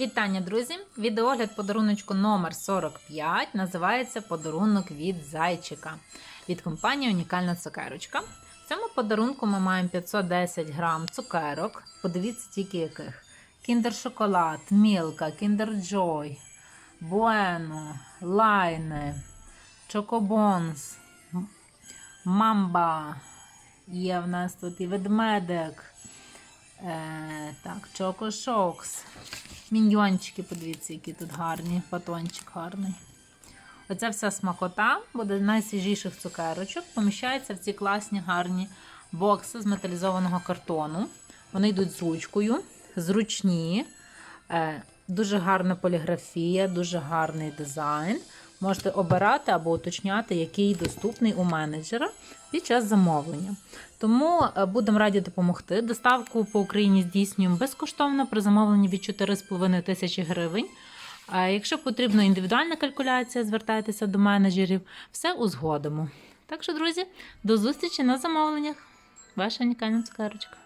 Вітання, друзі! Відеогляд подаруночку номер 45 називається Подарунок від зайчика від компанії Унікальна цукерочка. В цьому подарунку ми маємо 510 грам цукерок. Подивіться тільки яких: Kinder Шоколад, Мілка, Joy, Bueno, Лайне, Чокобонс, Мамба. Є в нас тут і ведмедик. Е, так, Чокошокс. Міньйончики, подивіться, які тут гарні, батончик гарний. Оця вся смакота буде з найсвіжіших цукерочок. Поміщається в ці класні гарні бокси з металізованого картону. Вони йдуть з ручкою, зручні, е, дуже гарна поліграфія, дуже гарний дизайн. Можете обирати або уточняти, який доступний у менеджера під час замовлення. Тому е, будемо раді допомогти. Доставку по Україні здійснюємо безкоштовно при замовленні від 4,5 тисячі гривень. А якщо потрібна індивідуальна калькуляція, звертайтеся до менеджерів, все узгодимо. Так що, друзі, до зустрічі на замовленнях. Ваша унікальна цукерочка.